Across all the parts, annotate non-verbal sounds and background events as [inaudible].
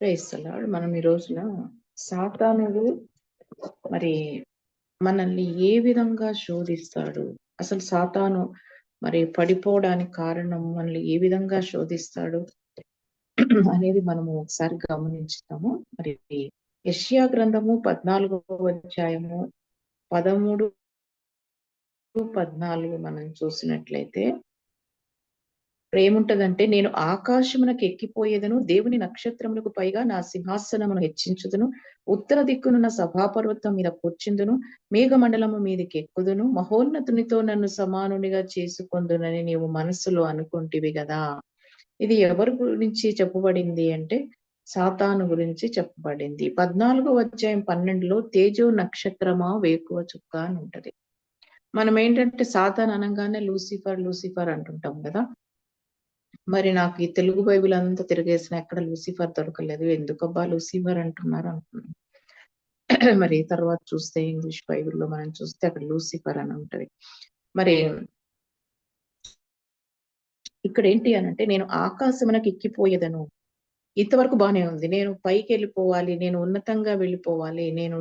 క్రైస్తలాడు. మనం ఈ రోజున సాతానుడు మరి మనల్ని ఏ విధంగా శోధిస్తాడు? అసలు సాతాను మరి పడిపోవడానికి కారణం మనల్ని ఏ విధంగా శోధిస్తాడు? అనేది మనము ఒకసారి గమనించుతాము. మరి యష్యా గ్రంథము పద్నాలుగవ అధ్యాయము పదమూడు పద్నాలుగు మనం చూసినట్లయితే ప్రేముంటదంటే నేను ఆకాశమునకు ఎక్కిపోయేదను దేవుని నక్షత్రములకు పైగా నా సింహాసనమును హెచ్చించుదును ఉత్తర దిక్కునున్న సభాపర్వతం మీద కూర్చుందును మేఘమండలము మీదకి ఎక్కుదును మహోన్నతునితో నన్ను సమానునిగా చేసుకుందునని నీవు మనసులో అనుకుంటివి కదా ఇది ఎవరి గురించి చెప్పబడింది అంటే సాతాను గురించి చెప్పబడింది. పద్నాలుగో అధ్యాయం పన్నెండులో తేజో నక్షత్రమా వేకువ చుక్క అని ఉంటది. మనం ఏంటంటే సాతాన్ అనగానే లూసిఫర్ లూసిఫర్ అంటుంటాం కదా మరి నాకు ఈ తెలుగు బైబిల్ అంతా తిరిగేసిన ఎక్కడ లూసిఫర్ దొరకలేదు. ఎందుకబ్బా లూసిఫర్ అంటున్నారు అనుకున్నాను. [clears throat] మరి తర్వాత చూస్తే ఇంగ్లీష్ బైబిల్లో మనం చూస్తే అక్కడ లూసిఫర్ అని ఉంటది. మరి ఇక్కడ ఏంటి అని అంటే నేను ఆకాశమునకు ఎక్కిపోయేదను. ఇంతవరకు బానే ఉంది. నేను పైకి వెళ్ళిపోవాలి. నేను ఉన్నతంగా వెళ్ళిపోవాలి. నేను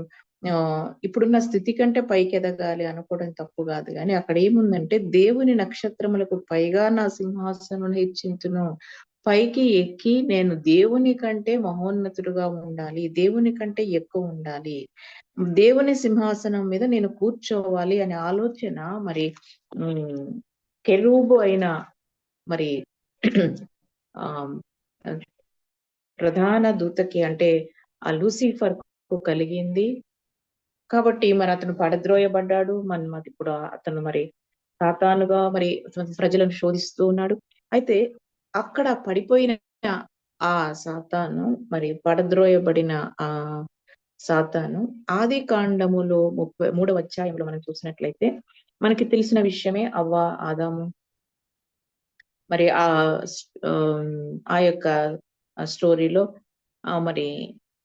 ఇప్పుడున్న స్థితి కంటే పైకి ఎదగాలి అనుకోవడం తప్పు కాదు. కానీ అక్కడ ఏముందంటే దేవుని నక్షత్రములకు పైగా నా సింహాసనం హెచ్చించును. పైకి ఎక్కి నేను దేవుని కంటే మహోన్నతుడుగా ఉండాలి. దేవుని కంటే ఎక్కువ ఉండాలి. దేవుని సింహాసనం మీద నేను కూర్చోవాలి అనే ఆలోచన మరి కెరూబు అయిన మరి ఆ ప్రధాన దూతకి అంటే ఆ లూసిఫర్కు కలిగింది. కాబట్టి మరి అతను పడద్రోయబడ్డాడు. మన మరి ఇప్పుడు అతను మరి సాతానుగా మరి ప్రజలను శోధిస్తూ ఉన్నాడు. అయితే అక్కడ పడిపోయిన ఆ సాతాను మరి పడద్రోయబడిన ఆ సాతాను ఆది కాండములో ముప్పై మూడవ అధ్యాయంలో మనం చూసినట్లయితే మనకి తెలిసిన విషయమే అవ్వ ఆదాము మరి ఆ ఆ యొక్క స్టోరీలో ఆ మరి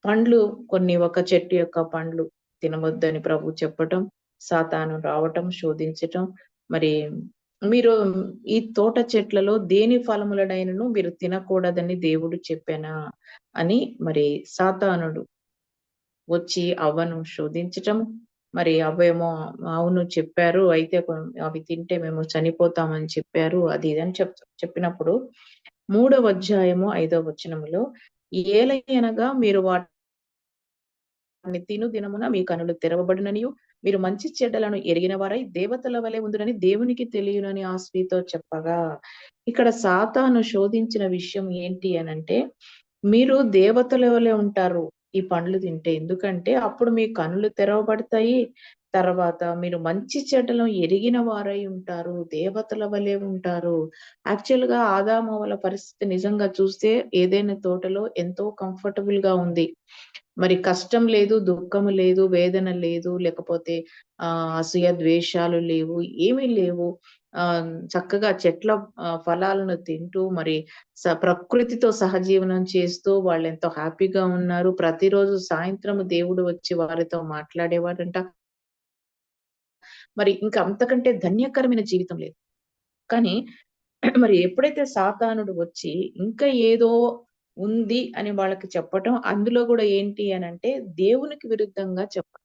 పండ్లు కొన్ని ఒక చెట్టు యొక్క పండ్లు తినవద్దని ప్రభు చెప్పటం సాతాను రావటం శోధించటం. మరి మీరు ఈ తోట చెట్లలో దేని ఫలములనైనను మీరు తినకూడదని దేవుడు చెప్పానా అని మరి సాతానుడు వచ్చి అవ్వను శోధించటం. మరి అవ్వేమో అవును చెప్పారు అయితే అవి తింటే మేము చనిపోతామని చెప్పారు అది ఇదని చెప్ చెప్పినప్పుడు మూడవ అధ్యాయము ఐదవ వచనములో ఏలయనగా మీరు వాటి తిను దినమున మీ కనులు తెరవబడిననియు. మీరు మంచి చెడ్డలను ఎరిగిన వారై దేవతల వలె ఉందినని దేవునికి తెలియనని ఆ స్త్రీతో చెప్పగా. ఇక్కడ సాతాను శోధించిన విషయం ఏంటి అనంటే మీరు దేవతల వలె ఉంటారు ఈ పండ్లు తింటే. ఎందుకంటే అప్పుడు మీ కనులు తెరవబడతాయి. తర్వాత మీరు మంచి చెడ్డలను ఎరిగిన వారై ఉంటారు. దేవతల వలె ఉంటారు. యాక్చువల్గా ఆదామవల పరిస్థితి నిజంగా చూస్తే ఏదైనా తోటలో ఎంతో కంఫర్టబుల్గా ఉంది. మరి కష్టం లేదు దుఃఖం లేదు వేదన లేదు లేకపోతే ఆ అసూయ ద్వేషాలు లేవు ఏమీ లేవు. ఆ చక్కగా చెట్ల ఫలాలను తింటూ మరి ప్రకృతితో సహజీవనం చేస్తూ వాళ్ళు ఎంతో హ్యాపీగా ఉన్నారు. ప్రతిరోజు సాయంత్రం దేవుడు వచ్చి వారితో మాట్లాడేవాడంట. మరి ఇంకా అంతకంటే ధన్యకరమైన జీవితం లేదు. కానీ [clears throat] మరి ఎప్పుడైతే సాతానుడు వచ్చి ఇంకా ఏదో ఉంది అని వాళ్ళకి చెప్పటం అందులో కూడా ఏంటి అని అంటే దేవునికి విరుద్ధంగా చెప్పడం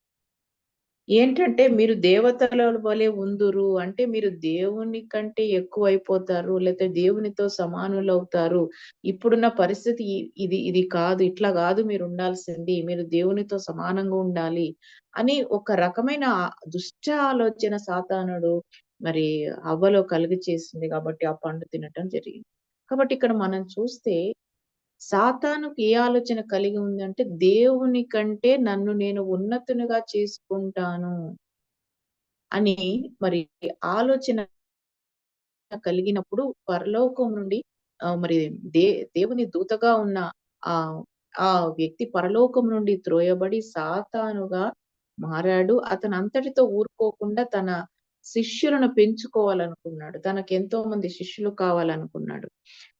ఏంటంటే మీరు దేవతల వలె ఉందురు అంటే మీరు దేవుని కంటే ఎక్కువ అయిపోతారు లేకపోతే దేవునితో సమానులు అవుతారు ఇప్పుడున్న పరిస్థితి ఇది ఇది కాదు ఇట్లా కాదు మీరు ఉండాల్సింది మీరు దేవునితో సమానంగా ఉండాలి అని ఒక రకమైన దుష్ట ఆలోచన సాతానుడు మరి అవ్వలో కలిగి చేసింది కాబట్టి ఆ పండు తినటం జరిగింది. కాబట్టి ఇక్కడ మనం చూస్తే సాతానుకు ఏ ఆలోచన కలిగి ఉందంటే దేవుని కంటే నన్ను నేను ఉన్నతునిగా చేసుకుంటాను అని మరి ఆలోచన కలిగినప్పుడు పరలోకం నుండి మరి దే దేవుని దూతగా ఉన్న ఆ ఆ వ్యక్తి పరలోకం నుండి త్రోయబడి సాతానుగా మారాడు. అతను అంతటితో ఊరుకోకుండా తన శిష్యులను పెంచుకోవాలనుకున్నాడు. తనకు ఎంతో మంది శిష్యులు కావాలనుకున్నాడు.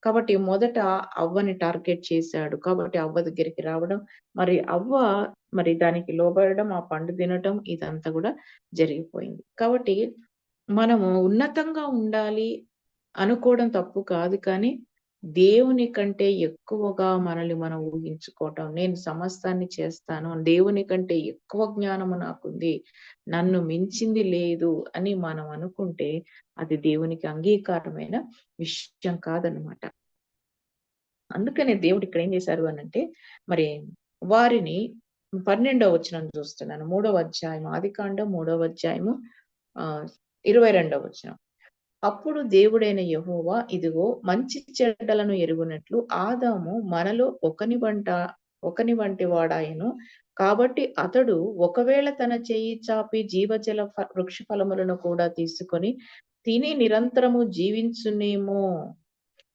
కాబట్టి మొదట అవ్వని టార్గెట్ చేశాడు. కాబట్టి అవ్వ దగ్గరికి రావడం మరి అవ్వ మరి దానికి లోబడడం ఆ పండు తినటం ఇదంతా కూడా జరిగిపోయింది. కాబట్టి మనము ఉన్నతంగా ఉండాలి అనుకోవడం తప్పు కాదు కానీ దేవుని కంటే ఎక్కువగా మనల్ని మనం ఊహించుకోవటం. నేను సమస్తాన్ని చేస్తాను. దేవుని కంటే ఎక్కువ జ్ఞానము నాకుంది. నన్ను మించింది లేదు అని మనం అనుకుంటే అది దేవునికి అంగీకారమైన విషయం కాదనమాట. అందుకనే దేవుడు ఇక్కడ ఏం చేశారు అనంటే మరి వారిని 12వ వచనం చూస్తున్నాను. మూడవ అధ్యాయం ఆదికాండం మూడవ అధ్యాయము ఇరవై రెండవ వచనం. అప్పుడు దేవుడైన యహోవా ఇదిగో మంచి చెడ్డలను ఎరుగునట్లు ఆదాము మనలో ఒకని వంట ఒకని వంటి వాడాయను. కాబట్టి అతడు ఒకవేళ తన చేయి చాపి జీవజల వృక్ష ఫలములను కూడా తీసుకొని తిని నిరంతరము జీవించునేమో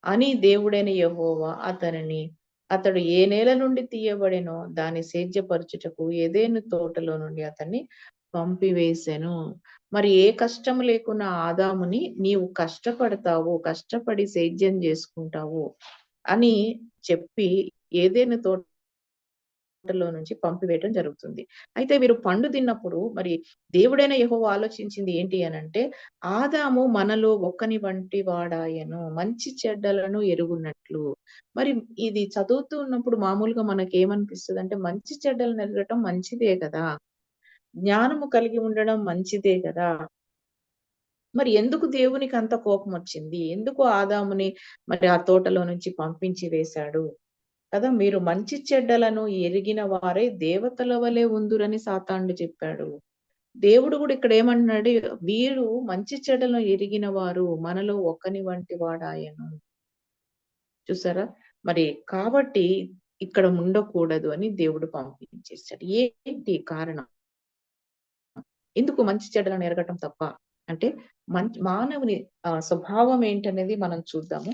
అని దేవుడైన యహోవా అతనిని అతడు ఏ నేల నుండి తీయబడినో దాన్ని సేద్యపరచుటకు ఏదేను తోటలో నుండి అతన్ని పంపివేసెను. మరి ఏ కష్టం లేకున్నా ఆదాముని నీవు కష్టపడతావు, కష్టపడి సేద్యం చేసుకుంటావు అని చెప్పి ఏదైనా తోటలో నుంచి పంపివేయటం జరుగుతుంది. అయితే వీరు పండు తిన్నప్పుడు మరి దేవుడైన యహో ఆలోచించింది ఏంటి అని అంటే ఆదాము మనలో ఒక్కని వంటి వాడాయను మంచి చెడ్డలను ఎరుగునట్లు. మరి ఇది చదువుతూ ఉన్నప్పుడు మామూలుగా అంటే మంచి చెడ్డలను ఎరగటం మంచిదే కదా! జ్ఞానము కలిగి ఉండడం మంచిదే కదా మరి ఎందుకు దేవునికి అంత కోపం వచ్చింది ఎందుకు ఆదాముని మరి ఆ తోటలో నుంచి పంపించి వేశాడు? కదా! మీరు మంచి చెడ్డలను ఎరిగిన వారే దేవతల వలె ఉందురని సాతాండు చెప్పాడు. దేవుడు కూడా ఇక్కడ ఏమంటున్నాడు? వీరు మంచి చెడ్డలను ఎరిగిన వారు మనలో ఒకని వంటి వాడాయను చూసారా? మరి కాబట్టి ఇక్కడ ఉండకూడదు అని దేవుడు పంపించేసాడు. ఏంటి కారణం? ఎందుకు మంచి చెడ్డలను ఎరగటం తప్ప? అంటే మంచి మానవుని ఆహ్, స్వభావం ఏంటనేది మనం చూద్దాము.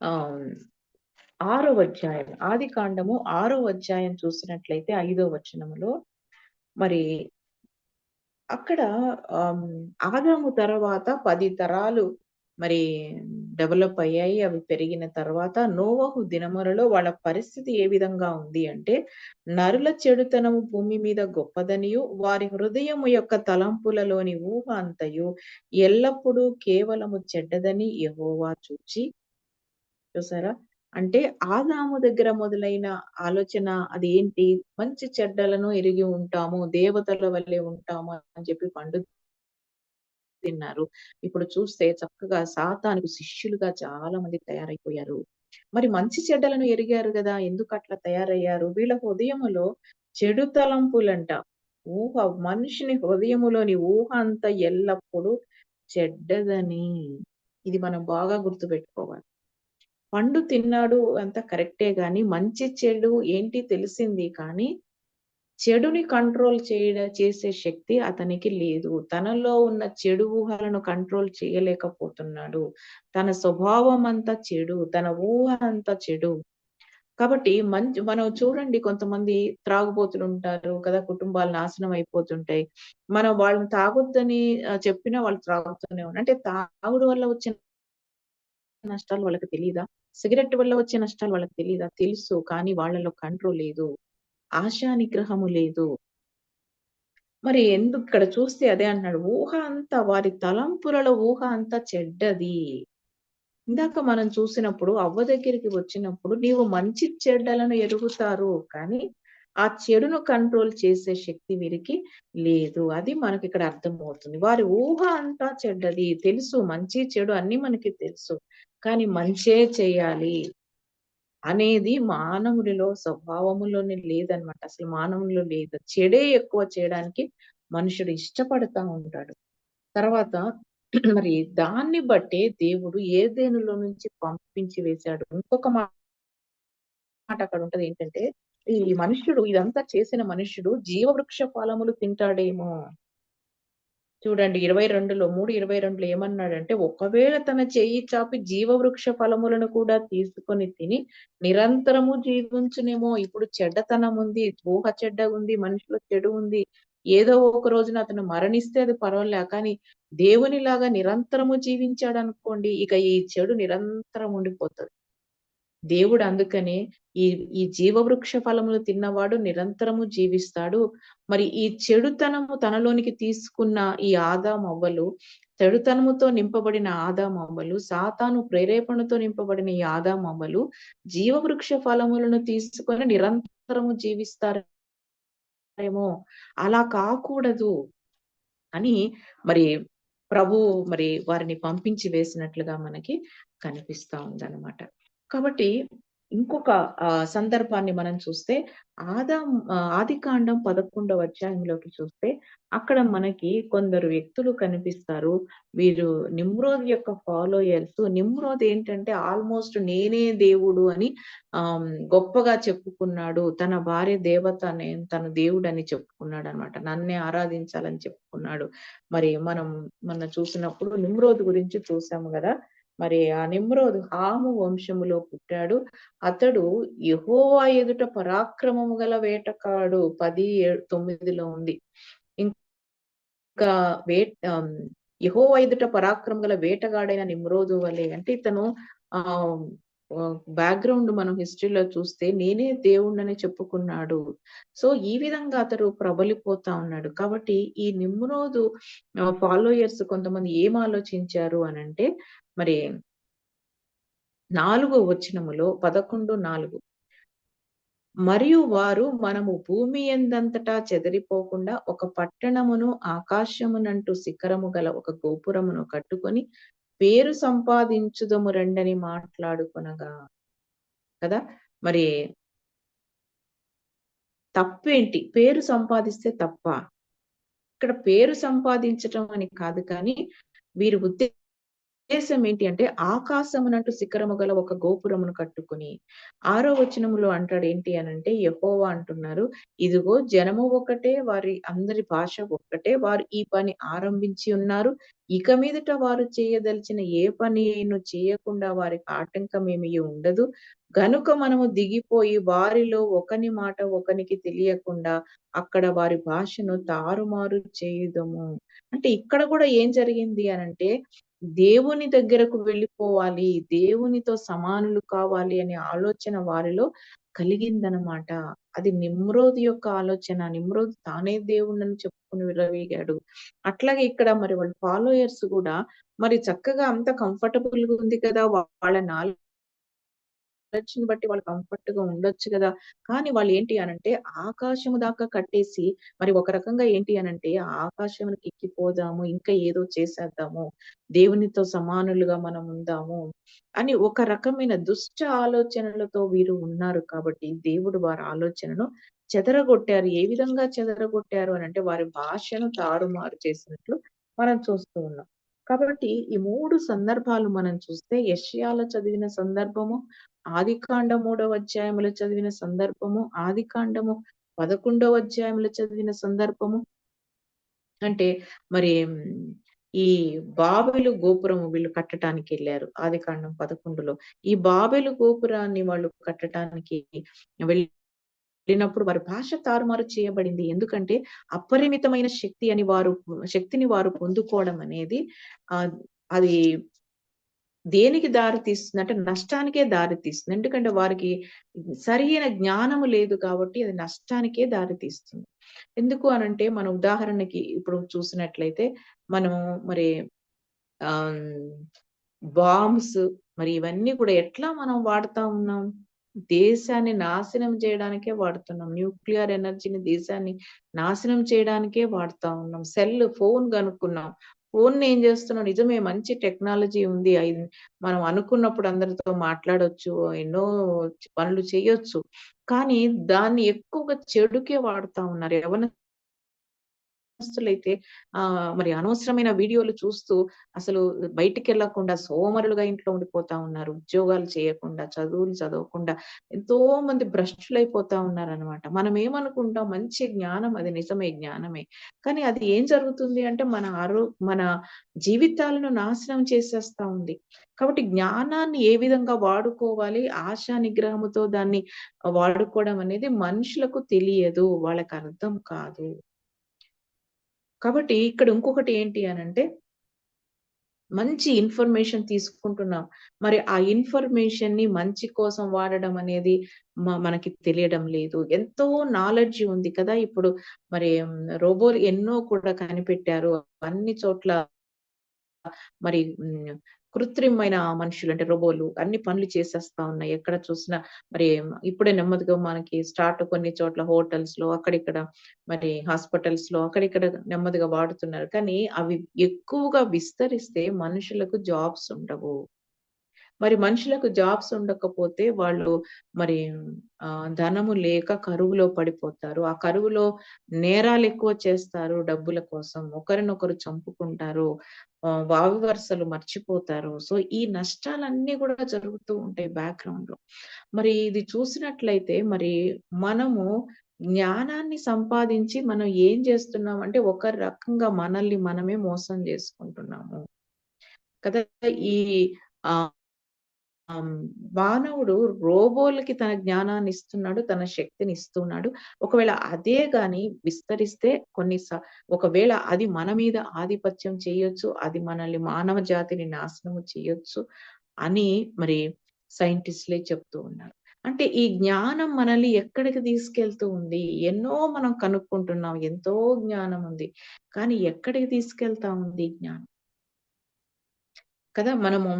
ఆ ఆరవ అధ్యాయం ఆదికాండము ఆరో అధ్యాయం చూసినట్లయితే ఐదో వచనములో మరి అక్కడ ఆహ్, ఆదాము తర్వాత పది తరాలు మరి డెవలప్ అయ్యాయి. అవి పెరిగిన తర్వాత నోవహు దినములలో వాళ్ళ పరిస్థితి ఏ విధంగా ఉంది అంటే, నరుల చెడుతనము భూమి మీద గొప్పదనియు, వారి హృదయము యొక్క తలంపులలోని ఊహ అంతయు ఎల్లప్పుడూ కేవలము చెడ్డదని యెహోవా చూచి చూసారా? అంటే ఆదాము దగ్గర మొదలైన ఆలోచన అదేంటి? మంచి చెడ్డలను ఎరిగి ఉంటాము. దేవతల వల్లే ఉంటాము అని చెప్పి పండు తిన్నారు. ఇప్పుడు చూస్తే చక్కగా సాతానికి శిష్యులుగా చాలా మంది తయారైపోయారు. మరి మంచి చెడ్డలను ఎరిగారు గదా! ఎందుకట్లా తయారయ్యారు? వీళ్ళ హృదయములో చెడు తలంపులంట. ఊహ మనిషిని హృదయములోని ఊహ అంతా ఎల్లప్పుడూ చెడ్డదని. ఇది మనం బాగా గుర్తుపెట్టుకోవాలి. పండు తిన్నాడు అంతా కరెక్టే గాని, మంచి చెడు ఏంటి తెలిసింది కానీ, చెడుని కంట్రోల్ చేయ చేసే శక్తి అతనికి లేదు. తనలో ఉన్న చెడు ఊహలను కంట్రోల్ చేయలేకపోతున్నాడు. తన స్వభావం అంతా చెడు. తన ఊహ అంతా చెడు. కాబట్టి మంచి మనం చూడండి కొంతమంది త్రాగుబోతులుంటారు కదా! కుటుంబాలు నాశనం అయిపోతుంటాయి. మనం వాళ్ళని తాగొద్దని చెప్పినా వాళ్ళు త్రాగుతూనే ఉన్నారు. అంటే తాగుడు వల్ల వచ్చే నష్టాలు వాళ్ళకి తెలియదా సిగరెట్ వల్ల వచ్చే నష్టాలు వాళ్ళకి తెలియదా తెలుసు. కానీ వాళ్ళలో కంట్రోల్ లేదు. ఆశా నిగ్రహము లేదు. మరి ఎందుకు ఇక్కడ చూస్తే అదే అంటున్నాడు. ఊహ అంతా వారి తలంపులలో ఊహ అంతా చెడ్డది. ఇందాక మనం చూసినప్పుడు అవ్వ దగ్గరికి వచ్చినప్పుడు నీవు మంచి చెడ్డలను ఎరుగుతారు. కానీ ఆ చెడును కంట్రోల్ చేసే శక్తి వీరికి లేదు. అది మనకి ఇక్కడ అర్థమవుతుంది. వారి ఊహ అంతా చెడ్డది. తెలుసు మంచి, చెడు అన్ని మనకి తెలుసు. కానీ మంచే చేయాలి అనేది మానవుడిలో స్వభావములోనే లేదనమాట. అసలు మానవునిలో లేదు. చెడే ఎక్కువ చేయడానికి మనుషుడు ఇష్టపడతా ఉంటాడు. తర్వాత [clears throat] మరి దాన్ని బట్టే దేవుడు ఏదెనులో నుంచి పంపించి వేశాడు. ఇంకొక మాట అక్కడ ఉంటది ఏంటంటే, ఈ మనుష్యుడు ఇదంతా చేసిన మనుష్యుడు జీవవృక్ష ఫలములు తింటాడేమో! చూడండి 22లో 3:22లో ఏమన్నాడంటే, ఒకవేళ తన చెయ్యి చాపి జీవవృక్ష ఫలములను కూడా తీసుకొని తిని నిరంతరము జీవించునేమో! ఇప్పుడు చెడ్డతనం ఉంది. ఊహ చెడ్డ ఉంది మనిషిలో చెడు ఉంది. ఏదో ఒక రోజున అతను మరణిస్తే అది పర్వాలే. కానీ దేవునిలాగా నిరంతరము జీవించాడనుకోండి, ఇక ఈ చెడు నిరంతరం ఉండిపోతుంది దేవుడు అందుకనే ఈ ఈ జీవవృక్ష ఫలములు తిన్నవాడు నిరంతరము జీవిస్తాడు. మరి ఈ చెడుతనము తనలోనికి తీసుకున్న ఈ ఆదాం అవ్వలు చెడుతనముతో నింపబడిన ఆదాం అవ్వలు సాతాను ప్రేరేపణతో నింపబడిన ఈ ఆదాం అవ్వలు జీవవృక్ష ఫలములను తీసుకొని నిరంతరము జీవిస్తారేమో. అలా కాకూడదు అని మరి ప్రభు మరి వారిని పంపించి వేసినట్లుగా మనకి కనిపిస్తా ఉందన్నమాట. కాబట్టి ఇంకొక సందర్భాన్ని మనం చూస్తే ఆదా ఆది కాండం పదకొండవ అధ్యాయంలోకి చూస్తే అక్కడ మనకి కొందరు వ్యక్తులు కనిపిస్తారు. వీరు నిమ్రోద్ యొక్క ఫాలోయర్స్. నిమ్రోద్ ఏంటంటే ఆల్మోస్ట్ నేనే దేవుడు అని ఆ గొప్పగా చెప్పుకున్నాడు. తన భార్య దేవత తన దేవుడు అని చెప్పుకున్నాడు అనమాట నన్నే ఆరాధించాలని చెప్పుకున్నాడు. మరి మనం మొన్న చూసినప్పుడు నిమ్రోద్ గురించి చూసాము కదా. మరి ఆ నిమ్రోదు హాము వంశములో పుట్టాడు. అతడు యహోవా ఎదుట పరాక్రమము గల వేటకాడు పది తొమ్మిదిలో ఉంది. ఇంకా వే యహోవా ఎదుట పరాక్రమం గల వేటగాడైన నిమ్రోదు వలె అంటే ఇతను ఆ బ్యాక్గ్రౌండ్ మనం హిస్టరీలో చూస్తే నేనే దేవుణ్ణని చెప్పుకున్నాడు. సో ఈ విధంగా అతడు ప్రబలిపోతా ఉన్నాడు. కాబట్టి ఈ నిమ్రోదు ఫాలోయర్స్ కొంతమంది ఏం ఆలోచించారు అనంటే మరి నాలుగు వచనములో పదకొండు నాలుగు. మరియు వారు మనము భూమి ఎందంతటా చెదిరిపోకుండా ఒక పట్టణమును ఆకాశమునంటూ శిఖరము గల ఒక గోపురమును కట్టుకొని పేరు సంపాదించుదము రండని మాట్లాడుకునగా కదా? మరి తప్పేంటి? పేరు సంపాదిస్తే తప్ప. ఇక్కడ పేరు సంపాదించటం అని కాదు కానీ వీరి ఉద్దేశం ఉద్దేశం ఏంటి అంటే ఆకాశమునంటూ శిఖరము గల ఒక గోపురమును కట్టుకుని ఆరో వచనములో అంటాడు ఏంటి అని అంటే యహోవా అంటున్నారు ఇదిగో జనము ఒకటే వారి అందరి భాష ఒక్కటే వారు ఈ పని ఆరంభించి ఉన్నారు ఇక మీదట వారు చేయదలిచిన ఏ పని అయినా చేయకుండా వారికి ఆటంకం ఏమీ ఉండదు. గనుక మనము దిగిపోయి వారిలో ఒకని మాట ఒకనికి తెలియకుండా అక్కడ వారి భాషను తారుమారు చేయుదము. అంటే ఇక్కడ కూడా ఏం జరిగింది అనంటే దేవుని దగ్గరకు వెళ్ళిపోవాలి దేవునితో సమానులు కావాలి అనే ఆలోచన వారిలో కలిగిందనమాట అది నిమ్రోద్ యొక్క ఆలోచన. నిమ్రోద్ తానే దేవుణ్ణని చెప్పుకుని విలవేగాడు అట్లాగే ఇక్కడ మరి వాళ్ళ ఫాలోయర్స్ కూడా మరి చక్కగా అంత కంఫర్టబుల్గా ఉంది కదా వాళ్ళ నాలుగు నాలెడ్జ్ని బట్టి వాళ్ళు కంఫర్ట్గా ఉండొచ్చు కదా! కానీ వాళ్ళు ఏంటి అనంటే ఆకాశము దాకా కట్టేసి మరి ఒక రకంగా ఏంటి అనంటే ఆకాశమునికి ఎక్కిపోదాము ఇంకా ఏదో చేసేద్దాము దేవునితో సమానులుగా మనం ఉందాము అని ఒక రకమైన దుష్ట ఆలోచనలతో వీరు ఉన్నారు కాబట్టి దేవుడు వారి ఆలోచనను చెదరగొట్టారు. ఏ విధంగా చెదరగొట్టారు అని అంటే వారి భాషను తారుమారు చేసినట్లు మనం చూస్తూ ఉన్నాం. కాబట్టి ఈ మూడు సందర్భాలు మనం చూస్తే యష్యాల చదివిన సందర్భము ఆదికాండ మూడవ అధ్యాయములు చదివిన సందర్భము ఆదికాండము పదకొండవ అధ్యాయములు చదివిన సందర్భము. అంటే మరి ఈ బాబెలు గోపురము వీళ్ళు కట్టడానికి వెళ్ళారు ఆది కాండం పదకొండులో. ఈ బాబెలు గోపురాన్ని వాళ్ళు కట్టడానికి వెళ్ళినప్పుడు వారి భాష తారుమారు చేయబడింది. ఎందుకంటే అపరిమితమైన శక్తి అని వారు శక్తిని వారు పొందుకోవడం అనేది ఆ అది దేనికి దారి తీస్తుంది? అంటే నష్టానికే దారి తీస్తుంది. ఎందుకంటే వారికి సరైన జ్ఞానము లేదు కాబట్టి అది నష్టానికే దారి తీస్తుంది. ఎందుకు అనంటే మనం ఉదాహరణకి ఇప్పుడు చూసినట్లయితే మనము మరి ఆ బాంబ్స్ మరి ఇవన్నీ కూడా ఎట్లా మనం వాడుతా ఉన్నాం? దేశాన్ని నాశనం చేయడానికే వాడుతున్నాం. న్యూక్లియర్ ఎనర్జీని దేశాన్ని నాశనం చేయడానికే వాడుతా ఉన్నాం. Cell phone కనుక్కున్నాం. ఫోన్ ఏం చేస్తున్నాం నిజమే మంచి టెక్నాలజీ ఉంది. మనం అనుకున్నప్పుడు అందరితో మాట్లాడొచ్చు ఎన్నో పనులు చేయొచ్చు. కానీ దాన్ని ఎక్కువగా చెడుకే వాడుతా ఉన్నారు. ఎవరి అయితే ఆ మరి అనవసరమైన వీడియోలు చూస్తూ అసలు బయటికి వెళ్ళకుండా సోమరులుగా ఇంట్లో ఉండిపోతా ఉన్నారు. ఉద్యోగాలు చేయకుండా చదువులు చదవకుండా ఎంతో మంది భ్రష్టులైపోతా ఉన్నారు అనమాట మనం ఏమనుకుంటాం? మంచి జ్ఞానం అది నిజమే జ్ఞానమే. కానీ అది ఏం జరుగుతుంది అంటే మన ఆరో మన జీవితాలను నాశనం చేసేస్తా ఉంది. కాబట్టి జ్ఞానాన్ని ఏ విధంగా వాడుకోవాలి? ఆశా నిగ్రహముతో దాన్ని వాడుకోవడం అనేది మనుషులకు తెలియదు. వాళ్ళకి అర్థం కాదు. కాబట్టి ఇక్కడ ఇంకొకటి ఏంటి అని అంటే మంచి ఇన్ఫర్మేషన్ తీసుకుంటున్నాం. మరి ఆ ఇన్ఫర్మేషన్ని మంచి కోసం వాడడం అనేది మనకి తెలియడం లేదు. ఎంతో నాలెడ్జ్ ఉంది కదా! ఇప్పుడు మరి రోబోలు ఎన్నో కూడా కనిపెట్టారు. అన్ని చోట్ల మరి కృత్రిమైన కృత్రిమమైన మనుషులు అంటే రోబోలు అన్ని పనులు చేసేస్తా ఉన్నాయి. ఎక్కడ చూసినా మరి ఇప్పుడే నెమ్మదిగా మనకి స్టార్ట్ కొన్ని చోట్ల హోటల్స్లో అక్కడిక్కడ మరి హాస్పిటల్స్లో అక్కడిక్కడ నెమ్మదిగా వాడుతున్నారు. కానీ అవి ఎక్కువగా విస్తరిస్తే మనుషులకు జాబ్స్ ఉండవు. మరి మనుషులకు జాబ్స్ ఉండకపోతే వాళ్ళు మరి ధనము లేక కరువులో పడిపోతారు. ఆ కరువులో నేరాలు ఎక్కువ చేస్తారు డబ్బుల కోసం. ఒకరినొకరు చంపుకుంటారు. వావి వరుసలు మర్చిపోతారు. సో, ఈ నష్టాలన్నీ కూడా జరుగుతూ ఉంటాయి బ్యాక్‌గ్రౌండ్‌లో. మరి ఇది చూసినట్లయితే మరి మనము జ్ఞానాన్ని సంపాదించి మనం ఏం చేస్తున్నాం అంటే ఒక రకంగా మనల్ని మనమే మోసం చేసుకుంటున్నాము కదా! ఈ ఆ మానవుడు రోబోలకి తన జ్ఞానాన్ని ఇస్తున్నాడు. తన శక్తిని ఇస్తున్నాడు. ఒకవేళ అదే గాని విస్తరిస్తే కొన్ని ఒకవేళ అది మన మీద ఆధిపత్యం చేయొచ్చు. అది మనల్ని మానవ జాతిని నాశనము చేయొచ్చు అని మరి సైంటిస్ట్‌లే చెప్తూ ఉన్నారు. అంటే ఈ జ్ఞానం మనల్ని ఎక్కడికి తీసుకెళ్తూ ఉంది? ఎన్నో మనం కనుక్కుంటున్నాం. ఎంతో జ్ఞానం ఉంది. కానీ ఎక్కడికి తీసుకెళ్తా ఉంది జ్ఞానం? కదా! మనము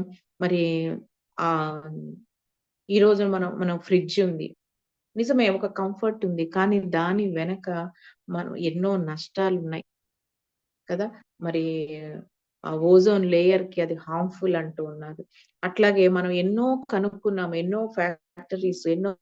మరి ఆహ్, ఈరోజు మనం మనం ఫ్రిడ్జ్ ఉంది. నిజమే ఒక కంఫర్ట్ ఉంది. కానీ దాని వెనక మనం ఎన్నో నష్టాలు ఉన్నాయి కదా! మరి ఆ ఓజోన్ లేయర్కి అది హార్మ్‌ఫుల్ అంటూ ఉన్నారు. అట్లాగే మనం ఎన్నో కనుక్కున్నాం. ఎన్నో ఫ్యాక్టరీస్ ఎన్నో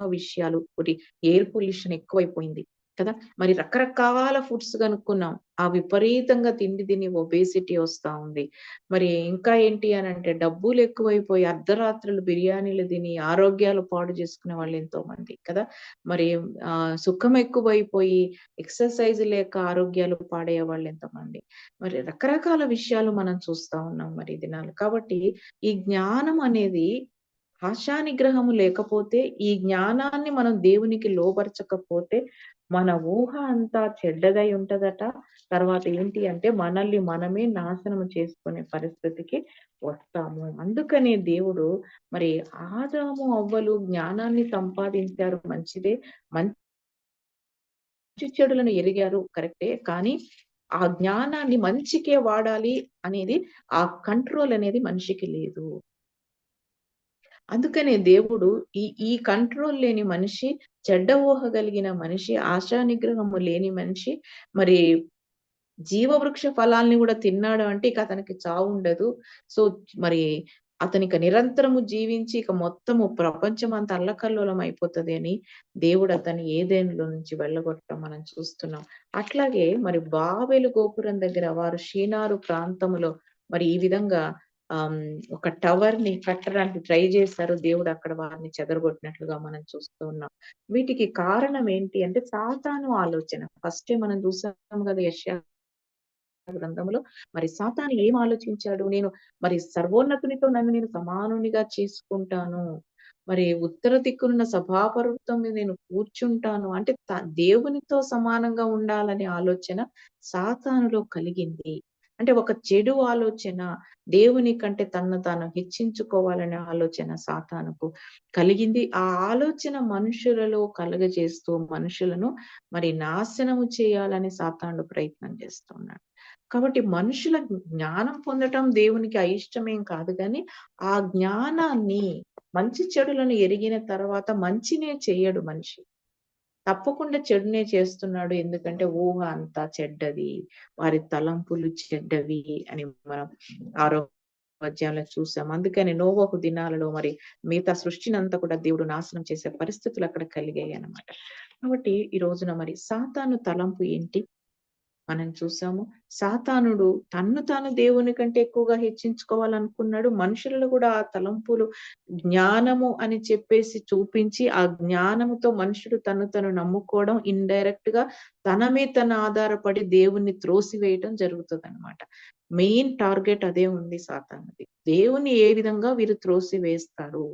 విషయాలు. ఒకటి ఎయిర్ పొల్యూషన్ ఎక్కువైపోయింది. కదా! మరి రకరకాల ఫుడ్స్ కనుక్కున్నాం. ఆ విపరీతంగా తిండి తిని ఒబేసిటీ వస్తా ఉంది. మరి ఇంకా ఏంటి అని అంటే డబ్బులు ఎక్కువైపోయి అర్ధరాత్రులు బిర్యానీలు తిని ఆరోగ్యాలు పాడు చేసుకునే వాళ్ళు ఎంతో మంది కదా! మరి ఆ సుఖం ఎక్కువైపోయి ఎక్సర్‌సైజ్ లేక ఆరోగ్యాలు పాడయ్యే వాళ్ళు ఎంతో మంది మరి రకరకాల విషయాలు మనం చూస్తా ఉన్నాం మరి దినాలు. కాబట్టి ఈ జ్ఞానం అనేది ఆశా నిగ్రహము లేకపోతే, ఈ జ్ఞానాన్ని మనం దేవునికి లోపరచకపోతే మన ఊహ అంతా చెడ్డదై ఉంటదట. తర్వాత ఏంటి అంటే, మనల్ని మనమే నాశనం చేసుకునే పరిస్థితికి వస్తాము. అందుకనే దేవుడు మరి ఆదాము, అవ్వలు జ్ఞానాన్ని సంపాదించారు మంచిదే. మంచి చెడులను ఎరిగారు కరెక్టే. కానీ, ఆ జ్ఞానాన్ని మంచికే వాడాలి అనేది, ఆ కంట్రోల్ అనేది మనిషికి లేదు. అందుకనే దేవుడు ఈ ఈ కంట్రోల్ లేని మనిషి, చెడ్డ ఊహ కలిగిన మనిషి, ఆశా నిగ్రహము లేని మనిషి, మరి జీవవృక్ష ఫలాల్ని కూడా తిన్నాడు అంటే ఇక అతనికి చావుండదు. సో, మరి అతనిక నిరంతరము జీవించి ఇక మొత్తము ప్రపంచం అంత అల్లకల్లోలం అయిపోతుంది అని దేవుడు అతన్ని ఏదేనులో నుంచి వెళ్ళగొట్టడం మనం చూస్తున్నాం. అట్లాగే మరి బాబేలు గోపురం దగ్గర వారు షీనారు ప్రాంతములో మరి ఈ విధంగా ఒక టవర్ని కట్టడానికి ట్రై చేశారు. దేవుడు అక్కడ వారిని చెదరగొట్టినట్లుగా మనం చూస్తూ ఉన్నాం. వీటికి కారణం ఏంటి అంటే సాతాను ఆలోచన. ఫస్టే మనం చూసాం కదా యెషయా గ్రంథంలో మరి సాతాను ఏం ఆలోచించాడు? నేను మరి సర్వోన్నతునితో నన్ను నేను సమానునిగా చేసుకుంటాను. మరి ఉత్తర దిక్కునున్న సభాపర్వతం మీద నేను కూర్చుంటాను. అంటే దేవునితో సమానంగా ఉండాలనే ఆలోచన సాతానులో కలిగింది. అంటే ఒక చెడు ఆలోచన దేవుని కంటే తనను తాను హెచ్చించుకోవాలనే ఆలోచన సాతానుకు కలిగింది. ఆ ఆలోచన మనుషులలో కలుగజేస్తూ మనుషులను మరి నాశనము చేయాలని సాతానుడు ప్రయత్నం చేస్తున్నాడు. కాబట్టి మనుషుల జ్ఞానం పొందటం దేవునికి అయిష్టమేం కాదు కానీ ఆ జ్ఞానాన్ని మంచి చెడులను ఎరిగిన తర్వాత మంచినే చేయడు మనిషి. తప్పకుండా చెడునే చేస్తున్నాడు. ఎందుకంటే ఊహ అంతా చెడ్డది. వారి తలంపులు చెడ్డవి అని మనం ఆరో అధ్యాయంలో చూసాం. అందుకని నోవహు దినాలలో మరి మిగతా సృష్టినంతా కూడా దేవుడు నాశనం చేసే పరిస్థితులు అక్కడ కలిగాయి అనమాట కాబట్టి ఈ రోజున మరి సాతాను తలంపు ఏంటి? మనం చూసాము. సాతానుడు తన్ను తాను దేవుని కంటే ఎక్కువగా హెచ్చించుకోవాలనుకున్నాడు. మనుషులలో కూడా ఆ తలంపులు జ్ఞానము అని చెప్పేసి చూపించి, ఆ జ్ఞానముతో మనుషుడు తను తను నమ్ముకోవడం ఇండైరెక్ట్‌గా తన మీద తన ఆధారపడి దేవుణ్ణి జరుగుతుంది అన్నమాట మెయిన్ టార్గెట్ అదే ఉంది సాతానుది. దేవుని ఏ విధంగా వీరు త్రోసి వేస్తారు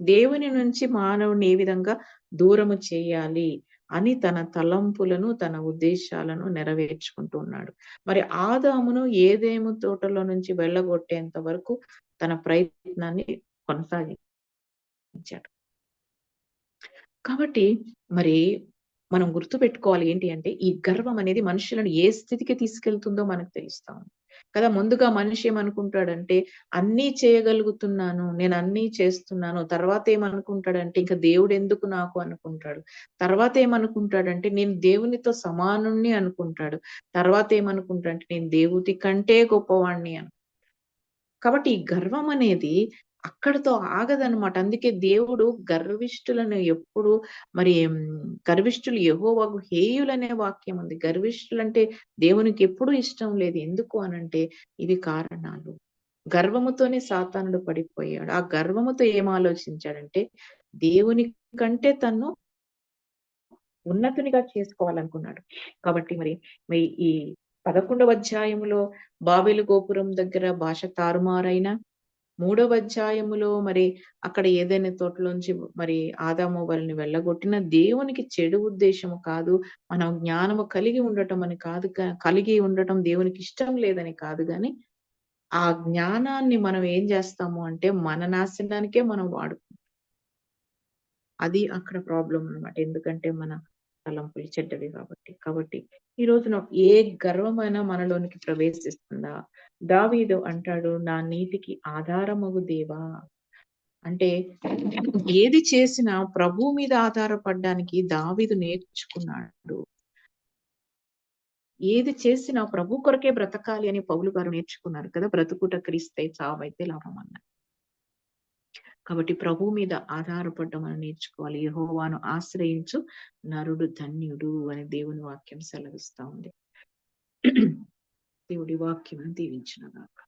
దేవుని నుంచి మానవుని ఏ విధంగా దూరము చేయాలి? అని తన తలంపులను తన ఉద్దేశాలను నెరవేర్చుకుంటూ ఉన్నాడు. మరి ఆదామును ఏదేము తోటలో నుంచి వెళ్ళగొట్టేంత వరకు తన ప్రయత్నాన్ని కొనసాగించాడు. కాబట్టి మరి మనం గుర్తు పెట్టుకోవాలి ఏంటి అంటే ఈ గర్వం అనేది మనుషులను ఏ స్థితికి తీసుకెళ్తుందో మనకు తెలుస్తా ఉంది. కదా ముందుగా మనిషి ఏమనుకుంటాడంటే అన్నీ చేయగలుగుతున్నాను నేను అన్నీ చేస్తున్నాను. తర్వాత ఏమనుకుంటాడంటే ఇంకా దేవుడు ఎందుకు నాకు అనుకుంటాడు? తర్వాత ఏమనుకుంటాడంటే నేను దేవునితో సమానుణ్ణి అనుకుంటాడు. తర్వాత ఏమనుకుంటాడంటే నేను దేవుడి కంటే గొప్పవాణ్ణి అను కాబట్టి ఈ గర్వం అనేది అక్కడితో ఆగదనమాట అందుకే దేవుడు గర్విష్ఠులను ఎప్పుడు మరి గర్విష్ఠులు యహోవాకు హేయులనే వాక్యం ఉంది. గర్విష్ఠులు అంటే దేవునికి ఎప్పుడు ఇష్టం లేదు. ఎందుకు అనంటే ఇవి కారణాలు. గర్వముతోనే సాతానుడు పడిపోయాడు. ఆ గర్వముతో ఏం ఆలోచించాడంటే దేవుని కంటే తను ఉన్నతునిగా చేసుకోవాలనుకున్నాడు. కాబట్టి మరి ఈ పదకొండవ అధ్యాయంలో బాబెలు గోపురం దగ్గర భాష తారుమారైన మూడవ అధ్యాయములో మరి అక్కడ ఏదైనా తోటలోంచి మరి ఆదాము వాళ్ళని వెళ్ళగొట్టిన దేవునికి చెడు ఉద్దేశము కాదు. మనం జ్ఞానము కలిగి ఉండటం అని కాదు కలిగి ఉండటం దేవునికి ఇష్టం లేదని కాదు కానీ ఆ జ్ఞానాన్ని మనం ఏం చేస్తాము అంటే మన నాశనానికే మనం వాడుకుంటాం. అది అక్కడ ప్రాబ్లం అనమాట ఎందుకంటే మన తలంపులు చెడ్డవి కాబట్టి. కాబట్టి ఈ రోజున ఏ గర్వమైనా మనలోనికి ప్రవేశిస్తుందా? దావీదు అంటాడు నా నీతికి ఆధారమగు దేవా? అంటే ఏది చేసినా ప్రభు మీద ఆధారపడడానికి దావీదు నేర్చుకున్నాడు. ఏది చేసినా ప్రభు కొరకే బ్రతకాలి అని పౌలు గారు నేర్చుకున్నారు కదా బ్రతుకుట క్రీస్తే చావైతే లాభం అన్నారు కాబట్టి ప్రభు మీద ఆధారపడడం అని నేర్చుకోవాలి. యహోవాను ఆశ్రయించు నరుడు ధన్యుడు అని దేవుని వాక్యం సెలవిస్తా ఉంది. [clears throat] దేవుడి వాక్యం దీవించిన దాకా